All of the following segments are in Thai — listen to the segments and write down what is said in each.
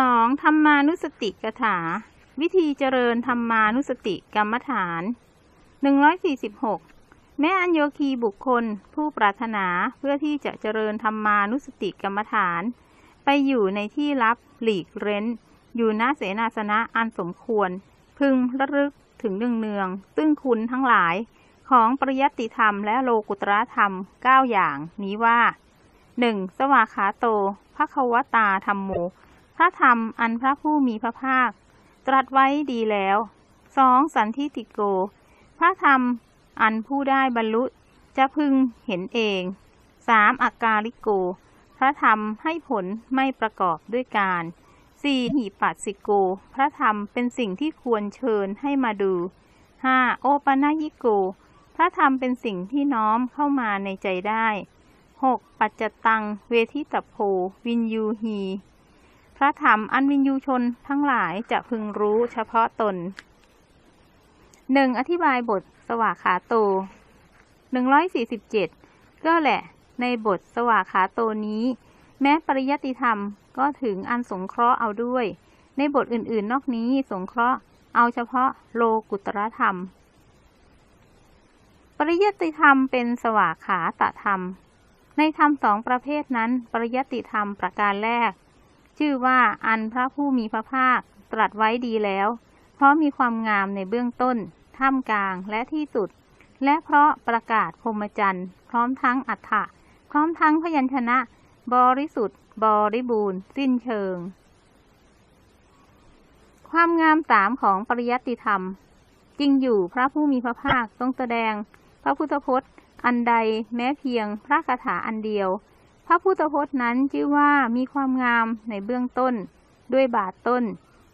2. ธรรมานุสติกถา วิธีเจริญธรรมานุสติกรรมฐาน 146 แม้อัญโยคีบุคคลผู้ปรารถนาเพื่อที่จะเจริญธรรมานุสติกรรมฐาน ไปอยู่ในที่ลับหลีกเร้น อยู่ณเสนาสนะอันสมควร พึงระลึกถึงเนืองเนืองซึ่งคุณทั้งหลายของปริยัติธรรมและโลกุตรธรรม 9 อย่างนี้ว่า 1. สวาขาโตภควตาธรรมโม พระธรรมอันพระผู้มีพระภาค ตรัสไว้ดีแล้ว 2. สันทิติโก พระธรรมอันผู้ได้บรรลุจะพึงเห็นเอง 3. อากาลิโก พระธรรมให้ผลไม่ประกอบด้วยการ 4. หิปัสสิโก พระธรรมเป็นสิ่งที่ควรเชิญให้มาดู 5. โอปนายิโก พระธรรมเป็นสิ่งที่น้อมเข้ามาในใจได้ 6. ปัจจตัง เวทิตโพวินยูฮี ระธรรมอันวินยูชนทั้งหลายจะพึงรู้เฉพาะตน 1. อธิบายบทสวากขาโต147ก็แหละในบทสวากขาโตนี้ แม้ปริยติธรรมก็ถึงอันสงเคราะห์เอาด้วย ในบทอื่นๆ นอกนี้สงเคราะห์เอาเฉพาะโลกุตรธรรม ปริยติธรรมเป็นสวากขาตธรรม ในธรรมสองประเภทนั้น ปริยติธรรมประการแรก ชื่อว่าอันพระผู้มีพระภาคตรัสไว้ดีแล้ว เพราะมีความงามในเบื้องต้น ท่ามกลางและที่สุด และเพราะประกาศพรหมจรรย์ พร้อมทั้งอัฏฐะพร้อมทั้งพยัญชนะ บริสุทธิ์ บริบูรณ์ สิ้นเชิง ความงามสามของปริยัติธรรม จริงอยู่พระผู้มีพระภาคทรงแสดง พระพุทธพจน์ อันใดแม้เพียงพระคาถาอันเดียว พระพุทธพจน์นั้นชื่อว่ามีความงามในเบื้องต้น ด้วยบาทต้น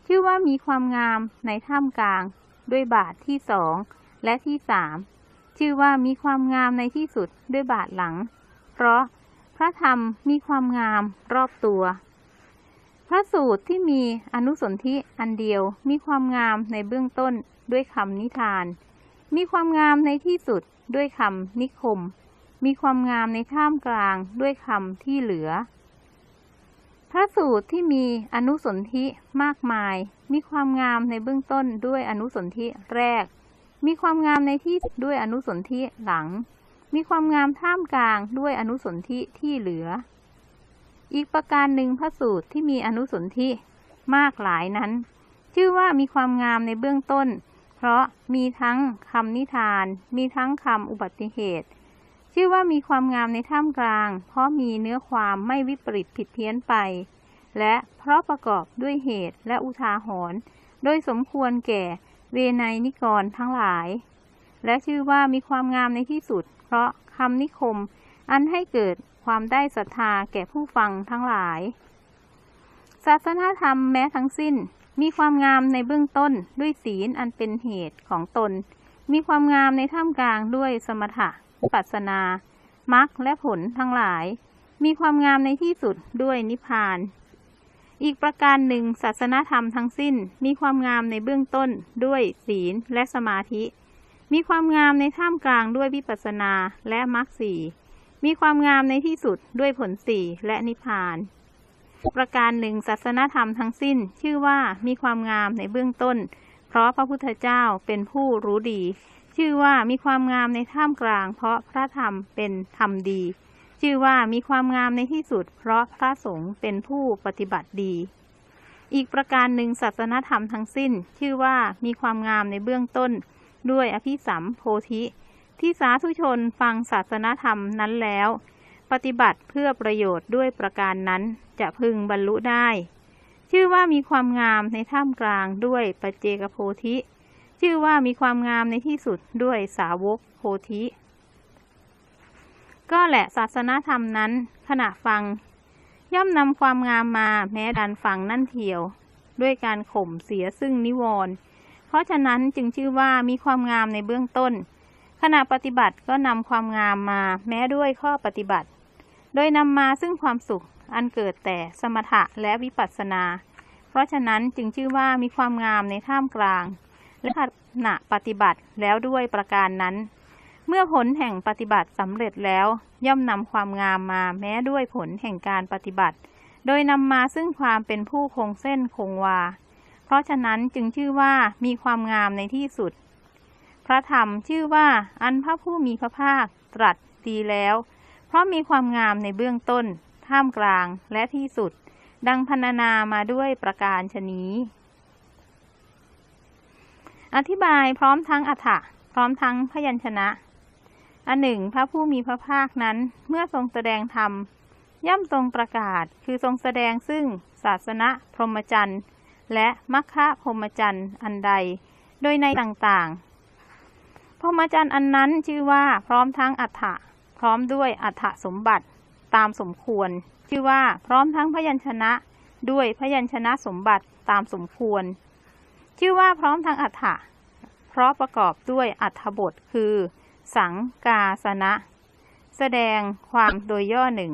ชื่อว่ามีความงามในท่ามกลาง ด้วยบาทที่สองและที่สามชื่อว่ามีความงามในที่สุดด้วยบาทหลัง เพราะพระธรรมมีความงามรอบตัว พระสูตรที่มีอนุสนธิอันเดียวมีความงามในเบื้องต้นด้วยคำนิทาน มีความงามในที่สุดด้วยคำนิคม มีความงามในท่ามกลางด้วยคำที่เหลือ พระสูตรที่มีอนุสนธิมากมาย มีความงามในเบื้องต้นด้วยอนุสนธิแรก มีความงามในที่ด้วยอนุสนธิหลัง มีความงามท่ามกลางด้วยอนุสนธิที่เหลือ อีกประการหนึ่งพระสูตรที่มีอนุสนธิมากหลายนั้น ชื่อว่ามีความงามในเบื้องต้น เพราะมีทั้งคำนิทาน มีทั้งคำอุบัติเหตุ ชื่อว่ามีความงามในท่ามกลาง เพราะมีเนื้อความไม่วิปริตผิดเพี้ยนไป และเพราะประกอบด้วยเหตุและอุทาหรณ์โดยสมควรแก่เวไนนิกรทั้งหลาย และชื่อว่ามีความงามในที่สุด เพราะคำนิคม อันให้เกิดความได้ศรัทธาแก่ผู้ฟังทั้งหลาย ศาสนาธรรมแม้ทั้งสิ้น มีความงามในเบื้องต้นด้วยศีลอันเป็นเหตุของตน มีความงามในท่ามกลางด้วยสมถะ วิปัสสนามรรคและผลทั้งหลาย มีความงามในที่สุดด้วยนิพพาน อีกประการหนึ่งศาสนาธรรมทั้งสิ้น มีความงามในเบื้องต้นด้วยศีลและสมาธิ มีความงามในท่ามกลางด้วยวิปัสสนาและมรรคสี่มีความงามในที่สุดด้วยผลสี่และนิพพาน ประการหนึ่งศาสนาธรรมทั้งสิ้น ชื่อว่ามีความงามในเบื้องต้น เพราะพระพุทธเจ้าเป็นผู้รู้ดี ชื่อว่ามีความงามในท่ามกลาง เพราะพระธรรมเป็นธรรมดี ชื่อว่ามีความงามในที่สุด เพราะพระสงฆ์เป็นผู้ปฏิบัติดี อีกประการหนึ่งศาสนธรรมทั้งสิ้น ชื่อว่ามีความงามในเบื้องต้น ด้วยอภิสัมโพธิ ที่สาธุชนฟังศาสนธรรมนั้นแล้ว ปฏิบัติเพื่อประโยชน์ด้วยประการนั้นจะพึงบรรลุได้ ชื่อว่ามีความงามในท่ามกลางด้วยปัจเจกโพธิ ชื่อว่ามีความงามในที่สุดด้วยสาวกโพธิ ก็แหละศาสนาธรรมนั้น ขณะฟัง ย่อมนำความงามมาแม้ดันฟังนั่นเทียว ด้วยการข่มเสียซึ่งนิวรณ์เพราะฉะนั้นจึงชื่อว่ามีความงามในเบื้องต้น ขณะปฏิบัติก็นำความงามมาแม้ด้วยข้อปฏิบัติ โดยนำมาซึ่งความสุขอันเกิดแต่สมถะและวิปัสสนา เพราะฉะนั้นจึงชื่อว่ามีความงามในท่ามกลาง และขณะปฏิบัติแล้วด้วยประการนั้น เมื่อผลแห่งปฏิบัติสำเร็จแล้ว ย่อมนำความงามมาแม้ด้วยผลแห่งการปฏิบัติ โดยนำมาซึ่งความเป็นผู้คงเส้นคงวา เพราะฉะนั้นจึงชื่อว่ามีความงามในที่สุด พระธรรมชื่อว่าอันพระผู้มีพระภาคตรัสดีแล้ว เพราะมีความงามในเบื้องต้น ท่ามกลางและที่สุด ดังพรรณนามาด้วยประการชนี้ อธิบายพร้อมทั้งอัฏฐะพร้อมทั้งพยัญชนะ อันหนึ่ง พระผู้มีพระภาคนั้นเมื่อทรงแสดงธรรม ย่อมทรงประกาศคือทรงแสดงซึ่งศาสนะพรหมจรรย์และมัคคะพรหมจรรย์อันใด โดยในต่างๆ พรหมจรรย์อันนั้นชื่อว่าพร้อมทั้งอัฏฐะพร้อมด้วยอัฏฐสมบัติตามสมควร ชื่อว่าพร้อมทั้งพยัญชนะด้วยพยัญชนะสมบัติตามสมควร ชื่อว่าพร้อมทั้งอัฏฐะเพราะประกอบด้วยอัฏฐบทคือ สังกาสนะ แสดงความโดยย่อหนึ่ง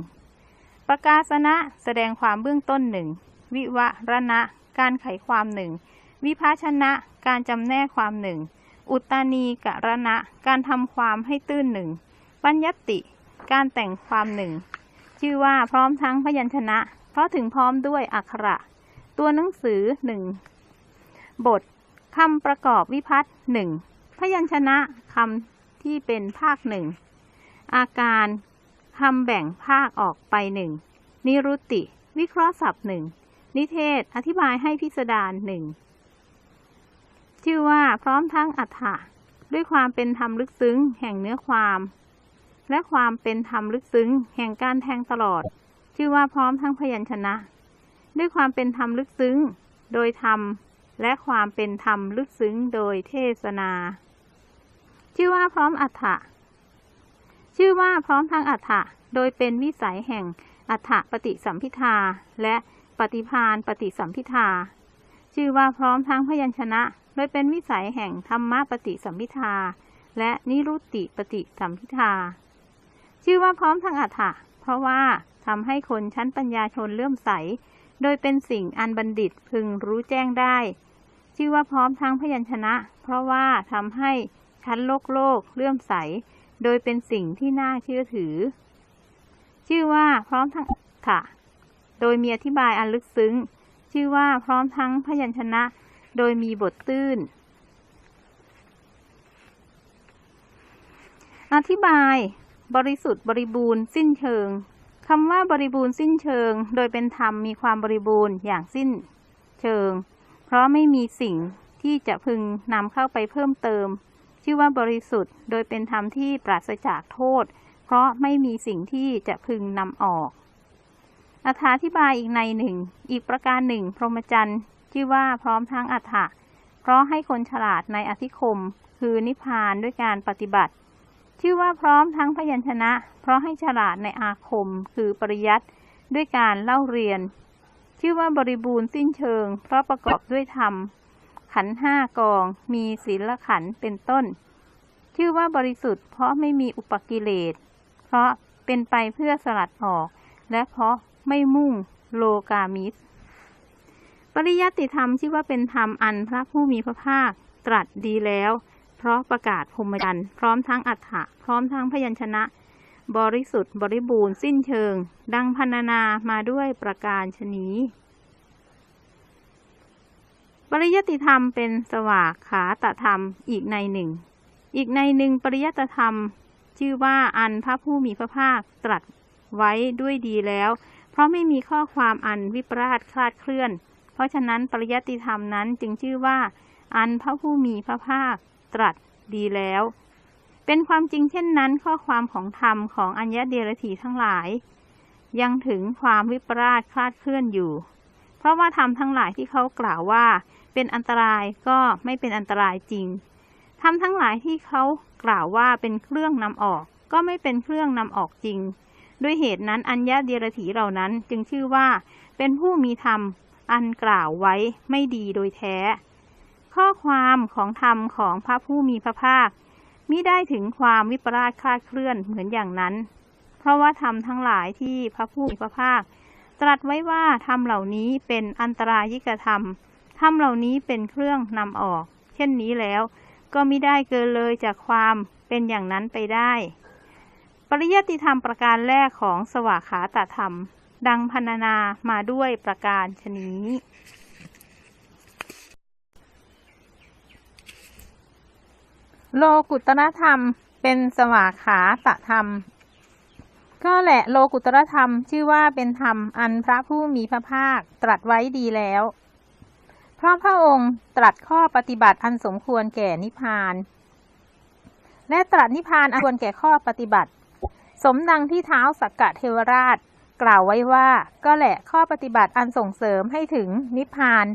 ประกาศนะแสดงความเบื้องต้นหนึ่งวิวรณะ การไขความหนึ่งวิภาชนะ การจำแนกความหนึ่งอุตานีกะรณะ การทำความให้ตื้นหนึ่งปัญญติ การแต่งความหนึ่งชื่อว่าพร้อมทั้งพยัญชนะ เพราะถึงพร้อมด้วยอักขระ ตัวหนังสือหนึ่ง บทคำประกอบวิพัตน์หนึ่งพยัญชนะคำที่เป็นภาคหนึ่งอาการคำแบ่งภาคออกไปหนึ่งนิรุตติ วิเคราะห์ศัพท์หนึ่งนิเทศ อธิบายให้พิสดารหนึ่งชื่อว่าพร้อมทั้งอัฏฐะด้วยความเป็นธรรมลึกซึ้ง แห่งเนื้อความ และความเป็นธรรมลึกซึ้ง แห่งการแทงตลอด ชื่อว่าพร้อมทั้งพยัญชนะ ด้วยความเป็นธรรมลึกซึ้ง โดยธรรม และความเป็นธรรมลึกซึ้งโดยเทศนา ชื่อว่าพร้อมอัฏฐะชื่อว่าพร้อมทั้งอัฏฐะโดยเป็นวิสัยแห่งอัฏฐปฏิสัมพิทาและปฏิพานปฏิสัมพิทาชื่อว่าพร้อมทั้งพยัญชนะ โดยเป็นวิสัยแห่งธรรมะปฏิสัมพิทาและนิรุตติปฏิสัมพิทาชื่อว่าพร้อมทั้งอัฏฐะเพราะว่าทำให้คนชั้นปัญญาชนเลื่อมใส โดยเป็นสิ่งอันบัณฑิตพึงรู้แจ้งได้ ชื่อว่าพร้อมทั้งพยัญชนะ เพราะว่าทำให้ชั้นโลกโลกเลื่อมใส โดยเป็นสิ่งที่น่าเชื่อถือ ชื่อว่าพร้อมทั้งค่ะ โดยมีอธิบายอันลึกซึ้ง ชื่อว่าพร้อมทั้งพยัญชนะ โดยมีบทตื้น อธิบาย บริสุทธิ์บริบูรณ์สิ้นเชิง คำว่าบริบูรณ์สิ้นเชิง โดยเป็นธรรมมีความบริบูรณ์อย่างสิ้นเชิง เพราะไม่มีสิ่งที่จะพึงนำเข้าไปเพิ่มเติม ชื่อว่าบริสุทธิ์ โดยเป็นธรรมที่ปราศจากโทษ เพราะไม่มีสิ่งที่จะพึงนำออก อธิบายอีกในหนึ่ง อีกประการหนึ่ง พรหมจรรย์ชื่อว่าพร้อมทั้งอัฏฐะเพราะให้คนฉลาดในอธิคม คือนิพพานด้วยการปฏิบัติ ชื่อว่าพร้อมทั้งพยัญชนะ เพราะให้ฉลาดในอาคมคือปริยัติด้วยการเล่าเรียน ชื่อว่าบริบูรณ์สิ้นเชิง เพราะประกอบด้วยธรรม ขันห้ากอง มีศีลขันเป็นต้น ชื่อว่าบริสุทธิ์เพราะไม่มีอุปกิเลส เพราะเป็นไปเพื่อสลัดออก และเพราะไม่มุ่งโลกามิสปริยัติธรรมชื่อว่าเป็นธรรมอันพระผู้มีพระภาคตรัสดีแล้ว เพราะประกาศพรหมจรรย์พร้อมทั้งอัฏฐะพร้อมทั้งพยัญชนะ บริสุทธิ์ บริบูรณ์สิ้นเชิง ดังพันนามาด้วยประการชนีปริยัติธรรมเป็นสวากขาตธรรมอีกในหนึ่ง อีกในหนึ่งปริยัติธรรม ชื่อว่าอันพระผู้มีพระภาคตรัสไว้ด้วยดีแล้ว เพราะไม่มีข้อความอันวิปราชคลาดเคลื่อน เพราะฉะนั้นปริยัติธรรมนั้นจึงชื่อว่า อันพระผู้มีพระภาค ตรัสดีแล้ว เป็นความจริงเช่นนั้น ข้อความของธรรมของอัญญเดรถีทั้งหลาย ยังถึงความวิปราชคลาดเคลื่อนอยู่ เพราะว่าธรรมทั้งหลายที่เขากล่าวว่า เป็นอันตรายก็ไม่เป็นอันตรายจริงธรรมทั้งหลายที่เขากล่าวว่าเป็นเครื่องนำออก ก็ไม่เป็นเครื่องนำออกจริง ด้วยเหตุนั้นอัญญเดรถีเหล่านั้นจึงชื่อว่า เป็นผู้มีธรรมอันกล่าวไว้ไม่ดีโดยแท้ ข้อความของธรรมของพระผู้มีพระภาคมิได้ถึงความวิปราชคลาดเคลื่อนเหมือนอย่างนั้น เพราะว่าธรรมทั้งหลายที่พระผู้มีพระภาค ตรัสไว้ว่าธรรมเหล่านี้เป็นอันตรายิกธรรมธรรมเหล่านี้เป็นเครื่องนำออก เช่นนี้แล้ว ก็มิได้เกินเลยจากความเป็นอย่างนั้นไปได้ ปริยัติธรรมประการแรกของสวากขาตธรรม ดังพรรณนามาด้วยประการชนี้ โลกุตรธรรมเป็นสวากขาตธรรม ก็แหละโลกุตรธรรมชื่อว่าเป็นธรรมอันพระผู้มีพระภาคตรัสไว้ดีแล้ว เพราะพระองค์ตรัสข้อปฏิบัติอันสมควรแก่นิพพาน และตรัสนิพพานอันควรแก่ข้อปฏิบัติ สมดังที่เท้าสักกะเทวราช กล่าวไว้ว่าก็แหละข้อปฏิบัติอันส่งเสริมให้ถึงนิพพาน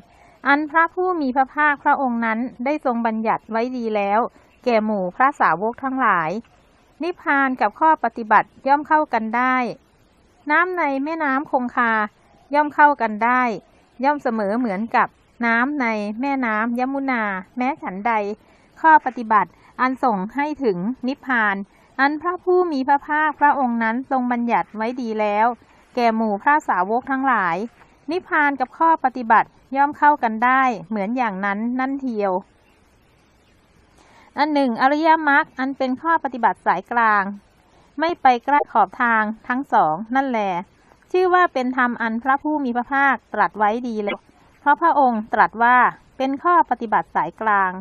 อันพระผู้มีพระภาคพระองค์นั้นได้ทรงบัญญัติไว้ดีแล้ว แก่หมู่พระสาวกทั้งหลาย นิพพานกับข้อปฏิบัติย่อมเข้ากันได้ น้ำในแม่น้ำคงคาย่อมเข้ากันได้ ย่อมเสมอเหมือนกับน้ำในแม่น้ำยมุนา แม้ฉันใด ข้อปฏิบัติอันส่งให้ถึงนิพพาน อันพระผู้มีพระภาคพระองค์นั้นทรงบัญญัติไว้ดีแล้ว แก่หมู่พระสาวกทั้งหลาย นิพพานกับข้อปฏิบัติย่อมเข้ากันได้ เหมือนอย่างนั้นนั่นเทียว อันหนึ่งอริยมรรคอันเป็นข้อปฏิบัติสายกลาง ไม่ไปใกล้ขอบทางทั้งสอง นั่นแหละชื่อว่าเป็นธรรมอันพระผู้มีพระภาคตรัสไว้ดีเลยเพราะพระองค์ตรัสว่าเป็นข้อปฏิบัติสายกลาง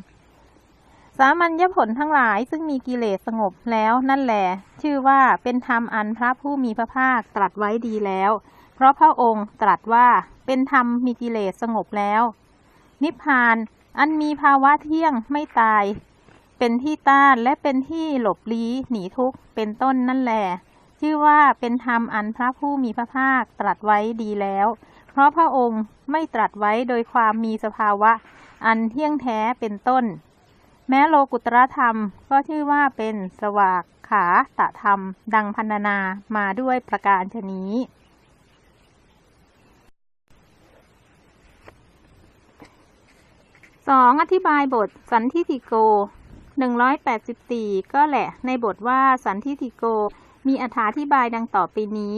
สามัญญผลทั้งหลายซึ่งมีกิเลสสงบแล้วนั่นแหละชื่อว่าเป็นธรรมอันพระผู้มีพระภาคตรัสไว้ดีแล้ว เพราะพระองค์ตรัสว่าเป็นธรรมมีกิเลสสงบแล้ว นิพพานอันมีภาวะเที่ยงไม่ตาย เป็นที่ต้านและเป็นที่หลบลี้หนีทุกข์เป็นต้นนั่นแหละชื่อว่าเป็นธรรมอันพระผู้มีพระภาคตรัสไว้ดีแล้ว เพราะพระองค์ไม่ตรัสไว้โดยความมีสภาวะ อันเที่ยงแท้เป็นต้น แม้โลกุตรธรรมก็ชื่อว่าเป็นสวากขาตะธรรม ดังพันนามาด้วยประการชนี้สองอธิบายบทสันทิติโก หนึ่งร้อยแปดสิบสี่ก็แหละ ในบทว่าสันทิติโก มีอธิบายดังต่อไปนี้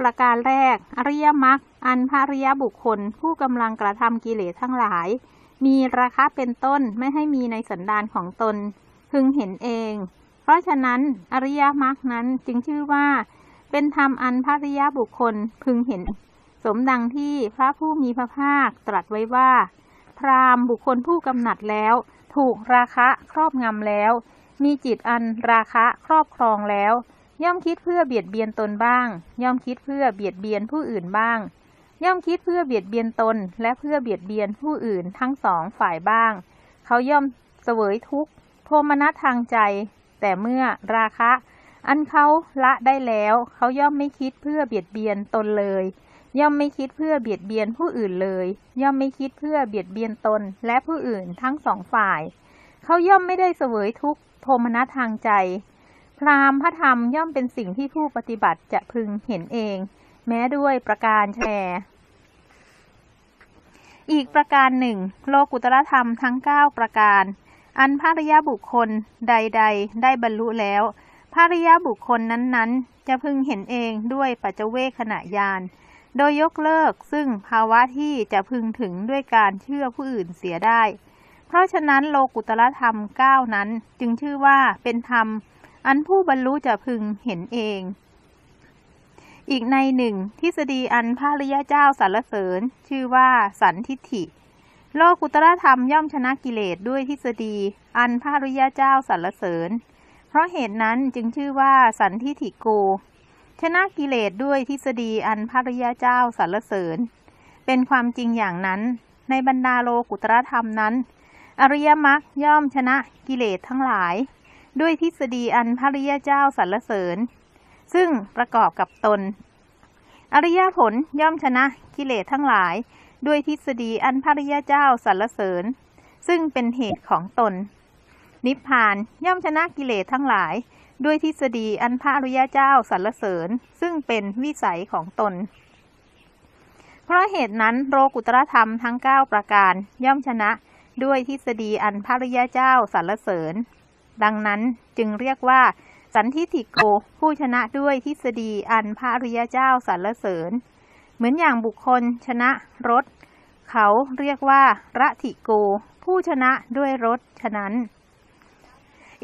ประการแรก อริยมรรคอันพระริยบุคคล ผู้กำลังกระทำกิเลสทั้งหลาย มีราคะเป็นต้นไม่ให้มีในสันดานของตน พึงเห็นเอง เพราะฉะนั้นอริยมรรคนั้นจึงชื่อว่า เป็นธรรมอันพระริยบุคคลพึงเห็น สมดังที่พระผู้มีพระภาคตรัสไว้ว่า พราหมณ์บุคคลผู้กำหนัดแล้ว ถูกราคะครอบงำแล้ว มีจิตอันราคะครอบครองแล้ว ย่อมคิดเพื่อเบียดเบียนตนบ้าง ย่อมคิดเพื่อเบียดเบียนผู้อื่นบ้าง ย่อมคิดเพื่อเบียดเบียนตน และเพื่อเบียดเบียนผู้อื่นทั้งสองฝ่ายบ้าง เขาย่อมเสวยทุกข์โทมนัสทางใจ แต่เมื่อราคะ อันเขาละได้แล้ว เขาย่อมไม่คิดเพื่อเบียดเบียนตนเลย ย่อมไม่คิดเพื่อเบียดเบียนผู้อื่นเลย ย่อมไม่คิดเพื่อเบียดเบียนตนและผู้อื่นทั้งสองฝ่าย เขาย่อมไม่ได้เสวยทุกโทมนัสทางใจ พราหมณ์พระธรรมย่อมเป็นสิ่งที่ผู้ปฏิบัติจะพึงเห็นเอง แม้ด้วยประการแชร์อีกประการหนึ่ง โลกุตรธรรมทั้งเก้าประการ อันภริยบุคคลใด ๆ ได้บรรลุแล้วภริยบุคคลนั้นๆ จะพึงเห็นเองด้วยปัจเจเวคขณะยาน โดยยกเลิกซึ่งภาวะที่จะพึงถึงด้วยการเชื่อผู้อื่นเสียได้ เพราะฉะนั้นโลกุตรธรรมเก้านั้นจึงชื่อว่าเป็นธรรม อันผู้บรรลุจะพึงเห็นเอง อีกในหนึ่งทฤษฎีอันพระริยเจ้าสรรเสริญ ชื่อว่าสันทิฏฐิ โลกุตรธรรมย่อมชนะกิเลสด้วยทฤษฎี อันพระริยเจ้าสรรเสริญ เพราะเหตุนั้นจึงชื่อว่าสันทิฏฐิโก ชนะกิเลสด้วยทฤษฎีอันพระริยเจ้าสรรเสริญ เป็นความจริงอย่างนั้น ในบรรดาโลกุตรธรรมนั้น อริยมรรคย่อมชนะกิเลสทั้งหลาย ด้วยทฤษฎีอันพระริยเจ้าสรรเสริญ ซึ่งประกอบกับตน อริยผลย่อมชนะกิเลสทั้งหลาย ด้วยทฤษฎีอันพระริยเจ้าสรรเสริญ ซึ่งเป็นเหตุของตน นิพพานย่อมชนะกิเลสทั้งหลาย ด้วยทฤษฎีอันพระอริยเจ้าสรรเสริญ ซึ่งเป็นวิสัยของตน เพราะเหตุนั้นโลกุตรธรรมทั้ง 9 ประการ ย่อมชนะด้วยทฤษฎีอันพระอริยเจ้าสรรเสริญ ดังนั้นจึงเรียกว่า สันทิฏฐิโกผู้ชนะด้วยทฤษฎีอันพระอริยเจ้าสรรเสริญ เหมือนอย่างบุคคลชนะรถ เขาเรียกว่าระถิโกผู้ชนะด้วยรถฉะนั้น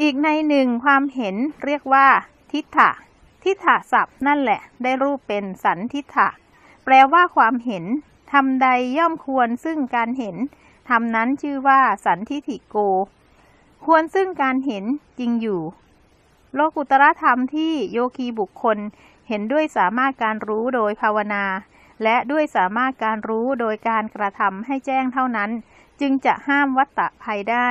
อีกในหนึ่งความเห็นเรียกว่า ทิฏฐะทิฏฐะศัพท์นั่นแหละ ได้รูปเป็นสันทิฏฐะแปลว่าความเห็นทำใดย่อมควรซึ่งการเห็นทำนั้นชื่อว่าสันทิฐิโก ควรซึ่งการเห็นจริงอยู่ โลกุตรธรรมที่โยคีบุคคลเห็นด้วยสามารถการรู้โดยภาวนา และด้วยสามารถการรู้โดยการกระทำให้แจ้งเท่านั้น จึงจะห้ามวัตตะภัยได้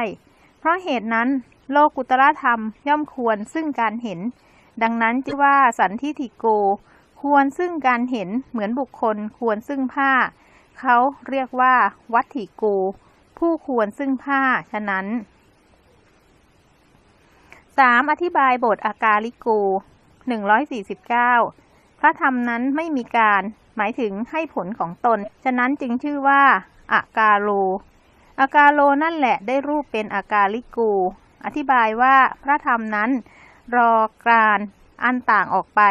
เพราะเหตุนั้น โลกุตรธรรมย่อมควรซึ่งการเห็น ดังนั้นจึงว่าสันทิฐิโก ควรซึ่งการเห็นเหมือนบุคคลควรซึ่งผ้า เขาเรียกว่า วัตถิโก ผู้ควรซึ่งผ้าฉะนั้น 3. อธิบายบทอากาลิโก 149 พระธรรมนั้นไม่มีการหมายถึงให้ผลของตน ฉะนั้นจึงชื่อว่าอากาโลอากาโลนั่นแหละได้รูปเป็นอากาลิโก อธิบายว่าพระธรรมนั้น รอการอันต่างออกไป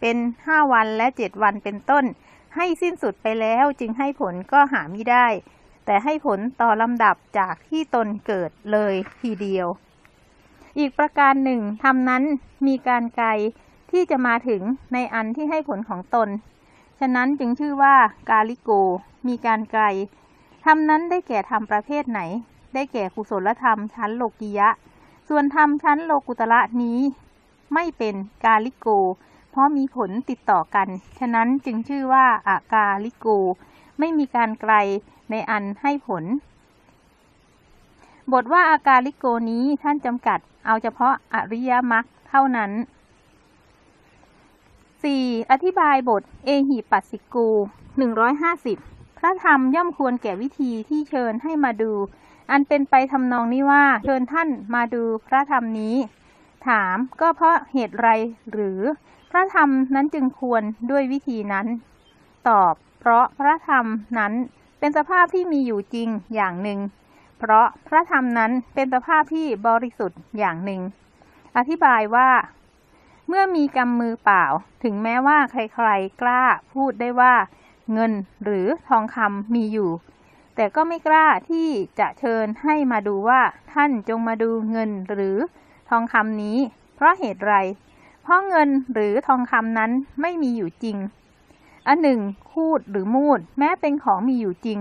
เป็นห้าวันและเจ็ดวันเป็นต้น ให้สิ้นสุดไปแล้วจึงให้ผลก็หาไม่ได้ แต่ให้ผลต่อลำดับจากที่ตนเกิดเลยทีเดียว อีกประการหนึ่งทำนั้นมีการไกลที่จะมาถึงในอันที่ให้ผลของตน ฉะนั้นจึงชื่อว่ากาลิโก มีการไกลทำนั้นได้แก่ธรรมประเภทไหน ได้แก่กุศลธรรมชั้นโลกิยะ ส่วนธรรมชั้นโลกุตระนี้ ไม่เป็นกาลิโก เพราะมีผลติดต่อกัน ฉะนั้นจึงชื่อว่าอากาลิโก ไม่มีการไกลในอันให้ผล บทว่าอากาลิโกนี้ท่านจำกัดเอาเฉพาะอริยมรรคเท่านั้น 4. อธิบายบทเอหิปัสสิกู 150 พระธรรมย่อมควรแก่วิธีที่เชิญให้มาดู อันเป็นไปทำนองนี้ว่า เชิญท่านมาดูพระธรรมนี้ ถามก็เพราะเหตุไรหรือ พระธรรมนั้นจึงควรด้วยวิธีนั้น ตอบ เพราะพระธรรมนั้นเป็นสภาพที่มีอยู่จริงอย่างหนึ่ง เพราะพระธรรมนั้นเป็นสภาพที่บริสุทธิ์อย่างหนึ่ง อธิบายว่า เมื่อมีกำมือเปล่า ถึงแม้ว่าใครๆกล้าพูดได้ว่า เงินหรือทองคำมีอยู่ แต่ก็ไม่กล้าที่จะเชิญให้มาดูว่าท่านจงมาดูเงินหรือทองคำนี้ เพราะเหตุไร เพราะเงินหรือทองคำนั้นไม่มีอยู่จริง อันหนึ่ง คูดหรือมูด แม้เป็นของมีอยู่จริง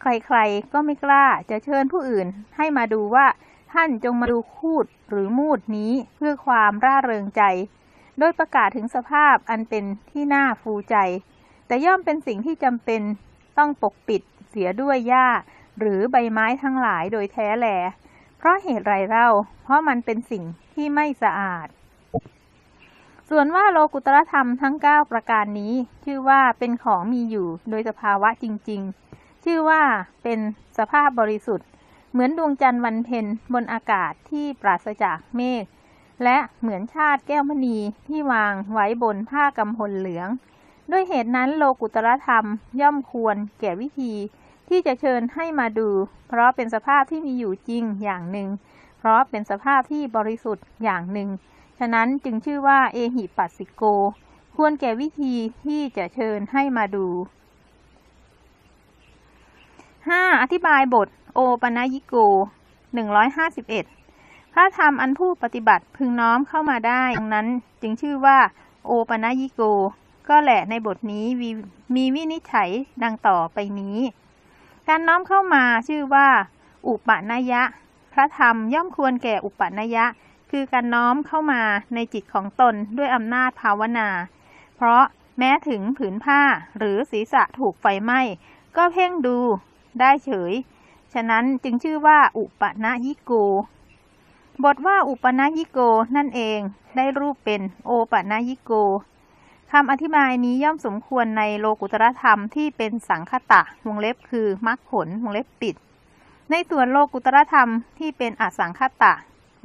ใครๆ ก็ไม่กล้าจะเชิญผู้อื่นให้มาดูว่าท่านจงมาดูคูดหรือมูดนี้เพื่อความร่าเริงใจ โดยประกาศถึงสภาพอันเป็นที่น่าฟูใจ แต่ย่อมเป็นสิ่งที่จำเป็นต้องปกปิด เสียด้วยหญ้า หรือใบไม้ทั้งหลายโดยแท้แล เพราะเหตุไรเล่า เพราะมันเป็นสิ่งที่ไม่สะอาด ส่วนว่าโลกุตรธรรมทั้ง 9 ประการนี้ ชื่อว่าเป็นของมีอยู่โดยสภาวะจริง ๆ ชื่อว่าเป็นสภาพบริสุทธิ์ เหมือนดวงจันทร์วันเพ็ญบนอากาศที่ปราศจากเมฆและเหมือนชาติแก้วมณีที่วางไว้บนผ้ากำพลเหลือง ด้วยเหตุนั้นโลกุตรธรรมย่อมควรแก่วิธี ที่จะเชิญให้มาดู เพราะเป็นสภาพที่มีอยู่จริงอย่างหนึ่ง เพราะเป็นสภาพที่บริสุทธิ์อย่างหนึ่ง ฉะนั้นจึงชื่อว่าเอหิปัสสิโก ควรแก่วิธีที่จะเชิญให้มาดู 5. อธิบายบท โอปนยิโก 151 พระธรรมอันผู้ปฏิบัติพึงน้อมเข้ามาได้ดังนั้นจึงชื่อว่า โอปนยิโก ก็แหละในบทนี้มีมีวินิจฉัยดังต่อไปนี้ การน้อมเข้ามาชื่อว่า อุปนยะ พระธรรมย่อมควรแก่อุปนยะ คือการน้อมเข้ามาในจิตของตนด้วยอำนาจภาวนา เพราะแม้ถึงผืนผ้าหรือศีรษะถูกไฟไหม้ ก็เพ่งดูได้เฉย ฉะนั้นจึงชื่อว่าอุปนยิโก บทว่าอุปนยิโกนั่นเองได้รูปเป็นโอปนยิโก คำอธิบายนี้ย่อมสมควรในโลกุตรธรรมที่เป็นสังคตะวงเล็บคือมรรคผลวงเล็บปิด ในส่วนโลกุตรธรรมที่เป็นอสังคตะ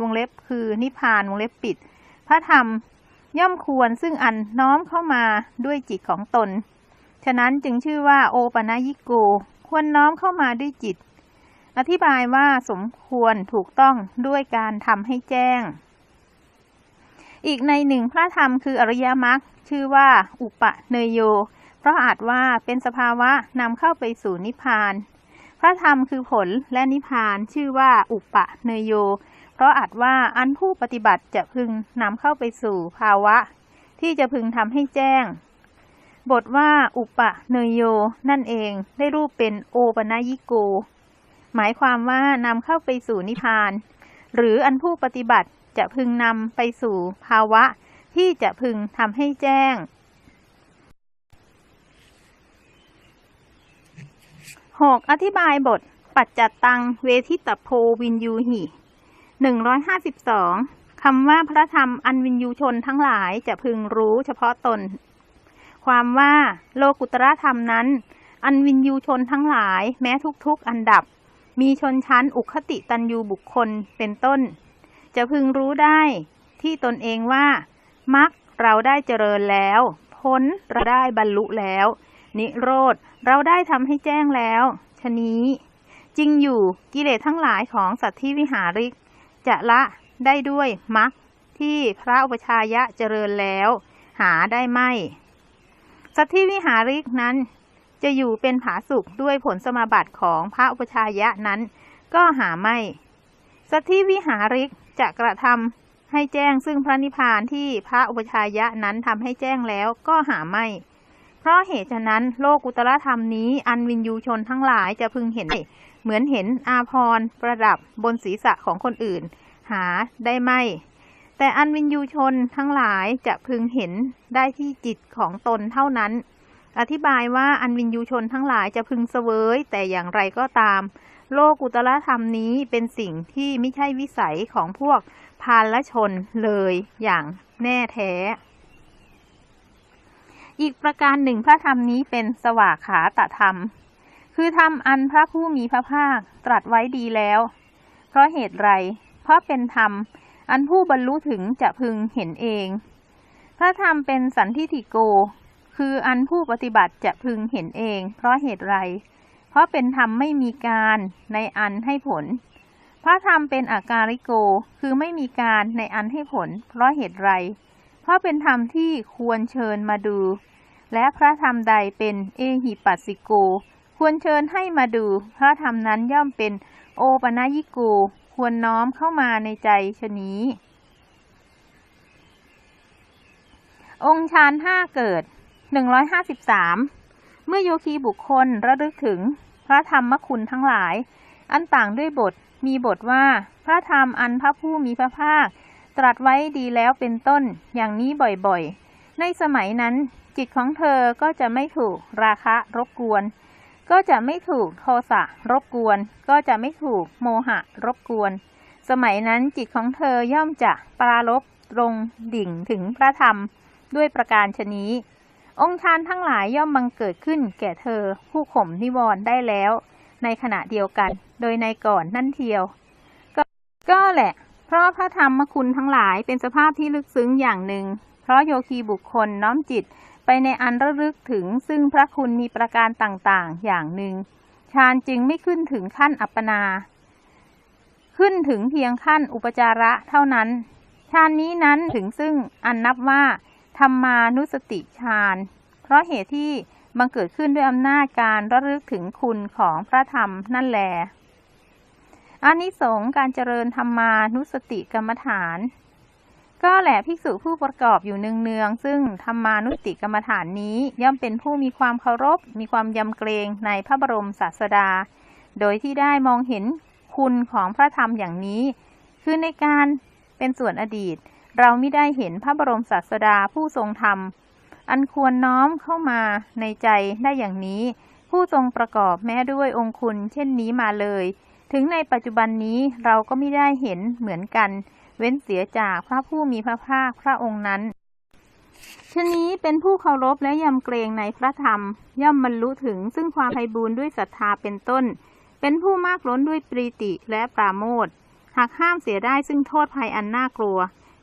วงเล็บคือนิพพานวงเล็บปิด พระธรรมย่อมควรซึ่งอันน้อมเข้ามาด้วยจิตของตน ฉะนั้นจึงชื่อว่าโอปนายิโก ควรน้อมเข้ามาด้วยจิต อธิบายว่าสมควรถูกต้องด้วยการทำให้แจ้ง อีกในหนึ่งพระธรรมคืออริยมรรคชื่อว่าอุปเนยโย เพราะอาจว่าเป็นสภาวะนำเข้าไปสู่นิพพาน พระธรรมคือผลและนิพพานชื่อว่าอุปเนยโย เพราะอาจว่าอันผู้ปฏิบัติจะพึงนำเข้าไปสู่ภาวะ ที่จะพึงทำให้แจ้ง บทว่าอุปะเนยโย นั่นเองได้รูปเป็นโอปนายิโก หมายความว่านำเข้าไปสู่นิพพาน หรืออันผู้ปฏิบัติ จะพึงนำไปสู่ภาวะ ที่จะพึงทำให้แจ้ง 6. อธิบายบท ปัจจัตตัง เวทิตโพวินยูหิหนึ่งร้อยห้าสิบสองคำว่าพระธรรมอันวินยูชนทั้งหลายจะพึงรู้เฉพาะตน ความว่าโลกุตระธรรมนั้น อันวินยูชนทั้งหลายแม้ทุกๆอันดับ มีชนชั้นอุคติตันยูบุคคลเป็นต้น จะพึงรู้ได้ที่ตนเองว่ามักเราได้เจริญแล้ว พ้นเราได้บรรลุแล้ว นิโรธเราได้ทำให้แจ้งแล้วชะนี้จริงอยู่กิเลสทั้งหลายของสัตว์ที่วิหาริก จะละได้ด้วยมักที่พระอุปชายะเจริญแล้ว หาได้ไม่ สัตว์ที่วิหาริกนั้น จะอยู่เป็นผาสุกด้วยผลสมาบัติของพระอุปชายะนั้น ก็หาไม่ สัตว์ที่วิหาริก จะกระทำให้แจ้งซึ่งพระนิพพานที่พระอุปชายะนั้นทำให้แจ้งแล้วก็หาไม่ เพราะเหตุฉะนั้นโลกุตรธรรมนี้อันวินยูชนทั้งหลายจะพึงเห็น เหมือนเห็นอาพรประดับบนศีรษะของคนอื่น หาได้ไม่ แต่อันวินยูชนทั้งหลายจะพึงเห็นได้ที่จิตของตนเท่านั้น อธิบายว่าอันวินยูชนทั้งหลายจะพึงเสวยแต่อย่างไรก็ตาม โลกุตรธรรมนี้เป็นสิ่งที่ไม่ใช่วิสัยของพวกพาลชนเลยอย่างแน่แท้ อีกประการหนึ่งพระธรรมนี้เป็นสว่า ขาตธรรม คือธรรมอันพระผู้มีพระภาคตรัสไว้ดีแล้ว เพราะเหตุไร เพราะเป็นธรรม อันผู้บรรลุถึงจะพึงเห็นเอง พระธรรมเป็นสันทิฐิโก คืออันผู้ปฏิบัติจะพึงเห็นเอง เพราะเหตุไร เพราะเป็นธรรมไม่มีการในอันให้ผล พระธรรมเป็นอาการิโก คือไม่มีการในอันให้ผล เพราะเหตุไร เพราะเป็นธรรมที่ควรเชิญมาดู และพระธรรมใดเป็นเอหิปัสสิโก ควรเชิญให้มาดู พระธรรมนั้นย่อมเป็นโอปนายิโก ควรน้อมเข้ามาในใจชนี้ องค์ฌานห้าเกิด153 เมื่อโยคีบุคคลระลึกถึงพระธรรมคุณทั้งหลาย อันต่างด้วยบทมีบทว่า พระธรรมอันพระผู้มีพระภาค ตรัสไว้ดีแล้วเป็นต้นอย่างนี้บ่อยๆ ในสมัยนั้นจิตของเธอก็จะไม่ถูกราคะรบกวน ก็จะไม่ถูกโทสะรบกวน ก็จะไม่ถูกโมหะรบกวน สมัยนั้นจิตของเธอย่อมจะปรารบตรงดิ่งถึงพระธรรมด้วยประการชนี้ องค์ฌานทั้งหลายย่อมบังเกิดขึ้นแก่เธอ ผู้ข่มนิวรณ์ได้แล้ว ในขณะเดียวกัน โดยในก่อนนั่นเทียวก็ก็แหละ เพราะพระธรรมคุณทั้งหลายเป็นสภาพที่ลึกซึ้งอย่างหนึ่ง เพราะโยคีบุคคลน้อมจิตไปในอันระลึกถึงซึ่งพระคุณมีประการต่างๆ อย่างหนึ่งฌานจึงไม่ขึ้นถึงขั้นอัปปนา ขึ้นถึงเพียงขั้นอุปจาระเท่านั้นฌานนี้นั้นถึงซึ่งอันนับว่า ธรรมานุสติฌาน เพราะเหตุที่บังเกิดขึ้นด้วยอำนาจการระลึกถึงคุณของพระธรรมนั่นแหลอานิสงส์การเจริญธรรมานุสติกรรมฐาน ก็แหละภิกษุผู้ประกอบอยู่เนืองๆซึ่งธรรมานุสติกรรมฐานนี้ย่อมเป็นผู้มีความเคารพ มีความยำเกรงในพระบรมศาสดา โดยที่ได้มองเห็นคุณของพระธรรมอย่างนี้ คือในการเป็นส่วนอดีต เราไม่ได้เห็นพระบรมศาสดาผู้ทรงธรรม อันควรน้อมเข้ามาในใจได้อย่างนี้ ผู้ทรงประกอบแม้ด้วยองคุณเช่นนี้มาเลย ถึงในปัจจุบันนี้เราก็ไม่ได้เห็นเหมือนกัน เว้นเสียจากพระผู้มีพระภาคพระองค์นั้นชนนี้เป็นผู้เคารพและยำเกรงในพระธรรม ย่อมบรรลุถึงซึ่งความไพบูรณ์ด้วยศรัทธาเป็นต้น เป็นผู้มากล้นด้วยปรีติและปราโมทหากห้ามเสียได้ซึ่งโทษภัยอันน่ากลัว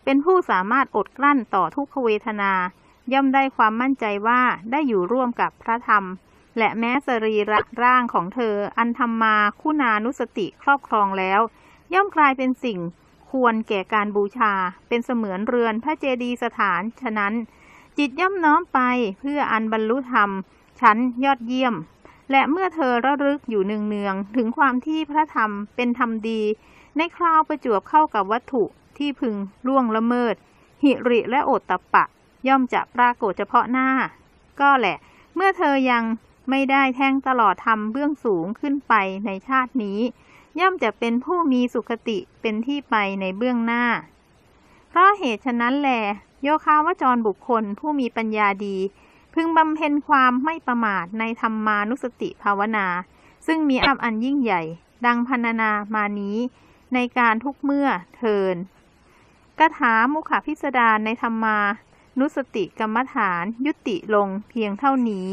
เป็นผู้สามารถอดกลั้นต่อทุกขเวทนา ย่อมได้ความมั่นใจว่าได้อยู่ร่วมกับพระธรรม และแม้สรีระร่างของเธอ อันธรรมาคุณานุสติครอบครองแล้ว ย่อมกลายเป็นสิ่งควรแก่การบูชา เป็นเสมือนเรือนพระเจดีย์สถาน ฉะนั้น จิตย่อมน้อมไปเพื่ออันบรรลุธรรม ชั้นยอดเยี่ยม และเมื่อเธอระลึกอยู่เนืองๆถึงความที่พระธรรมเป็นธรรมดี ในคราวประจวบเข้ากับวัตถุ ที่พึงล่วงละเมิด หิริและโอตตปปะ ย่อมจะปรากฏเฉพาะหน้า ก็แหละ เมื่อเธอยังไม่ได้แท่งตลอดทำเบื้องสูงขึ้นไปในชาตินี้ ย่อมจะเป็นผู้มีสุขติเป็นที่ไปในเบื้องหน้า เพราะเหตุฉะนั้นแหลโยคาวจรบุคคลผู้มีปัญญาดี พึงบำเพ็ญความไม่ประมาทในธรรมานุสติภาวนา ซึ่งมีอับอันยิ่งใหญ่ ดังพันนามานี้ ในการทุกเมื่อเทิน กถามุขพิสดารในธรรมานุสติกรรมฐานยุติลงเพียงเท่านี้